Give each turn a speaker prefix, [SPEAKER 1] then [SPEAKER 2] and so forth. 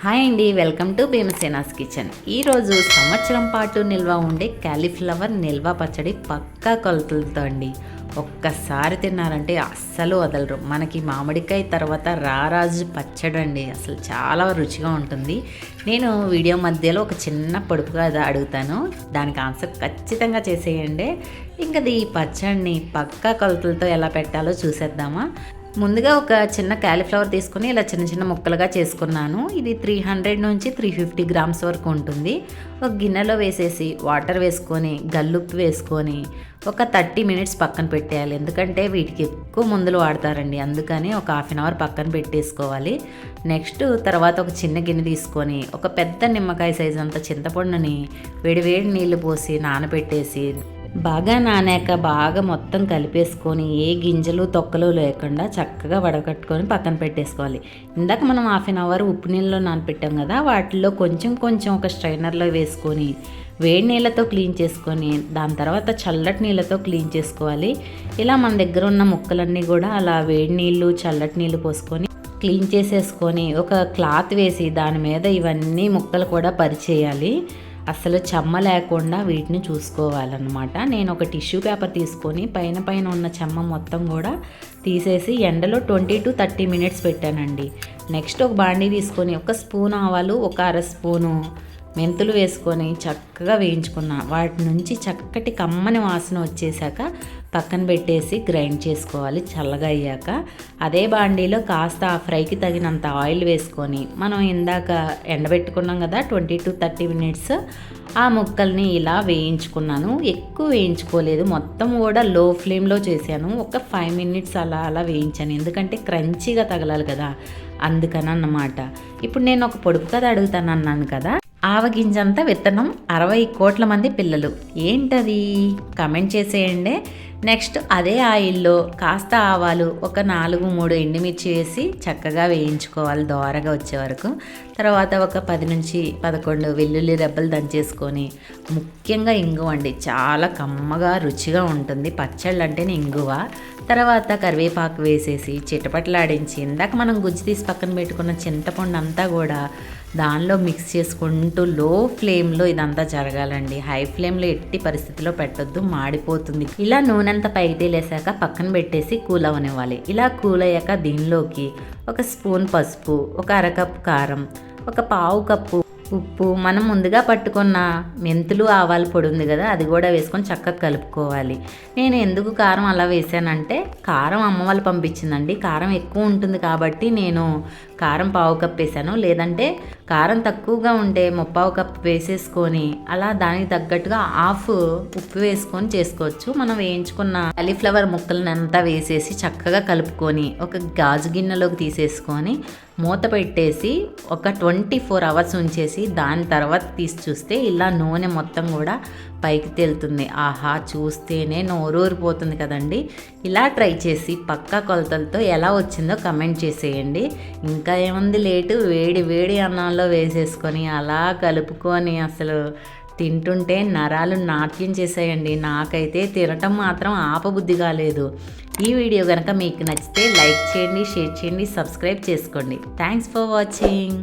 [SPEAKER 1] Hi అండి welcome to భీమసేనాస్ kitchen. ఈరోజు సంవత్సరం పాటు నిల్వ ఉండే క్యాలీఫ్లవర్ నిల్వ పచ్చడి పక్కా కొలతలతో అండి. ఒక్కసారి తిన్నారంటే అస్సలు వదలరు. మనకి మామిడికాయ తర్వాత రారాజు పచ్చడి అండి. అసలు చాలా రుచిగా ఉంటుంది. నేను వీడియో మధ్యలో ఒక చిన్న పొడుపుగా అది అడుగుతాను. దానికి ఆన్సర్ ఖచ్చితంగా చేసేయండి. ఇంకా ఈ పచ్చడిని పక్కా కొలతలతో ఎలా పెట్టాలో చూసేద్దామా? ముందుగా ఒక చిన్న క్యాలీఫ్లవర్ తీసుకుని ఇలా చిన్న చిన్న ముక్కలుగా చేసుకున్నాను. ఇది త్రీ హండ్రెడ్ నుంచి త్రీ ఫిఫ్టీ గ్రామ్స్ వరకు ఉంటుంది. ఒక గిన్నెలో వేసేసి వాటర్ వేసుకొని గల్లుప్పు వేసుకొని ఒక థర్టీ మినిట్స్ పక్కన పెట్టేయాలి. ఎందుకంటే వీటికి ఎక్కువ మందులు వాడతారండి. అందుకని ఒక హాఫ్ అన్ అవర్ పక్కన పెట్టేసుకోవాలి. నెక్స్ట్ తర్వాత ఒక చిన్న గిన్నె తీసుకొని ఒక పెద్ద నిమ్మకాయ సైజు అంత చింతపండుని వేడివేడి నీళ్ళు పోసి నానబెట్టేసి బాగా నానాక బాగా మొత్తం కలిపేసుకొని ఏ గింజలు తొక్కలు లేకుండా చక్కగా వడగట్టుకొని పక్కన పెట్టేసుకోవాలి. ఇందాక మనం హాఫ్ అన్ అవర్ ఉప్పు నీళ్ళలో నానపెట్టాం కదా వాటిల్లో కొంచెం కొంచెం ఒక స్ట్రైనర్లో వేసుకొని వేడి నీళ్ళతో క్లీన్ చేసుకొని దాని తర్వాత చల్లటి నీళ్ళతో క్లీన్ చేసుకోవాలి. ఇలా మన దగ్గర ఉన్న ముక్కలన్నీ కూడా అలా వేడి నీళ్ళు చల్లటి నీళ్ళు పోసుకొని క్లీన్ చేసేసుకొని ఒక క్లాత్ వేసి దాని మీద ఇవన్నీ ముక్కలు కూడా పరిచేయాలి. అసలు చెమ్మ లేకుండా వీటిని చూసుకోవాలన్నమాట. నేను ఒక టిష్యూ పేపర్ తీసుకొని పైన పైన ఉన్న చెమ్మ మొత్తం కూడా తీసేసి ఎండలో ట్వంటీ టు థర్టీ మినిట్స్ పెట్టానండి. నెక్స్ట్ ఒక బాండీ తీసుకొని ఒక స్పూన్ ఆవాలు ఒక అర స్పూను మెంతులు వేసుకొని చక్కగా వేయించుకున్న. వాటి నుంచి చక్కటి కమ్మని వాసన వచ్చేసాక పక్కన పెట్టేసి గ్రైండ్ చేసుకోవాలి చల్లగా అయ్యాక. అదే బాండీలో కాస్త ఆ ఫ్రైకి తగినంత ఆయిల్ వేసుకొని మనం ఇందాక ఎండబెట్టుకున్నాం కదా ట్వంటీ టు థర్టీ మినిట్స్ ఆ ముక్కల్ని ఇలా వేయించుకున్నాను. ఎక్కువ వేయించుకోలేదు. మొత్తం కూడా లో ఫ్లేమ్లో చేశాను. ఒక ఫైవ్ మినిట్స్ అలా అలా వేయించాను. ఎందుకంటే క్రంచీగా తగలాలి కదా అందుకని అన్నమాట ఇప్పుడు నేను ఒక పొడుపు కథ అడుగుతాను అన్నాను కదా. ఆవగింజంత విత్తనం అరవై కోట్ల మంది పిల్లలు. ఏంటది? కమెంట్ చేసేయండి. నెక్స్ట్ అదే ఆయిల్లో కాస్త ఆవాలు ఒక నాలుగు మూడు ఎండుమిర్చి వేసి చక్కగా వేయించుకోవాలి దోరగా వచ్చే వరకు. తర్వాత ఒక పది నుంచి పదకొండు వెల్లుల్లి రెబ్బలు దంచేసుకొని ముఖ్యంగా ఇంగువ అండి చాలా కమ్మగా రుచిగా ఉంటుంది. పచ్చళ్ళు అంటేనే ఇంగువ. తర్వాత కరివేపాకు వేసేసి చిటపట్లాడించి ఇందాక మనం గుజ్జు తీసి పక్కన పెట్టుకున్న చింతపండు అంతా కూడా దానిలో మిక్స్ చేసుకుంటూ లో ఫ్లేమ్లో ఇదంతా జరగాలండి. హై ఫ్లేమ్లో ఎట్టి పరిస్థితిలో పెట్టొద్దు మాడిపోతుంది. ఇలా నూనె అంతా పైకి తేలేసాక పక్కన పెట్టేసి కూల్ అవనివ్వాలి ఇలా కూల్ అయ్యాక దీనిలోకి ఒక స్పూన్ పసుపు ఒక అరకప్పు కారం ఒక పావు కప్పు ఉప్పు మనం ముందుగా పట్టుకున్న మెంతులు ఆవాల పొడి ఉంది కదా అది కూడా వేసుకొని చక్కగా కలుపుకోవాలి. నేను ఎందుకు కారం అలా వేసానంటే కారం అమ్మ వాళ్ళు పంపించిందండి. కారం ఎక్కువ ఉంటుంది కాబట్టి నేను కారం పావు కప్ వేసాను లేదంటే కారం తక్కువగా ఉంటే ముప్పావు కప్పు వేసేసుకొని అలా దానికి తగ్గట్టుగా హాఫ్ ఉప్పు వేసుకొని చేసుకోవచ్చు. మనం వేయించుకున్న కాలీఫ్లవర్ ముక్కలను అంతా వేసేసి చక్కగా కలుపుకొని ఒక గాజు గిన్నెలోకి తీసేసుకొని మూత పెట్టేసి ఒక ట్వంటీ ఫోర్ అవర్స్ ఉంచేసి దాని తర్వాత తీసి చూస్తే ఇలా నూనె మొత్తం కూడా పైకి తేలుతుంది. ఆహా చూస్తేనే నోరూరిపోతుంది కదండి. ఇలా ట్రై చేసి పక్కా కొలతలతో ఎలా వచ్చిందో కమెంట్ చేసేయండి. ఇంకా ఏముంది లేటు వేడి వేడి అన్నంలో వేసేసుకొని అలా కలుపుకొని అసలు తింటుంటే నరాలు నాట్యం చేసాయండి. నాకైతే తినటం మాత్రం ఆపబుద్ధి కాలేదు ఈ వీడియో కనుక మీకు నచ్చితే లైక్ చేయండి షేర్ చేయండి సబ్స్క్రైబ్ చేసుకోండి. Thanks for watching.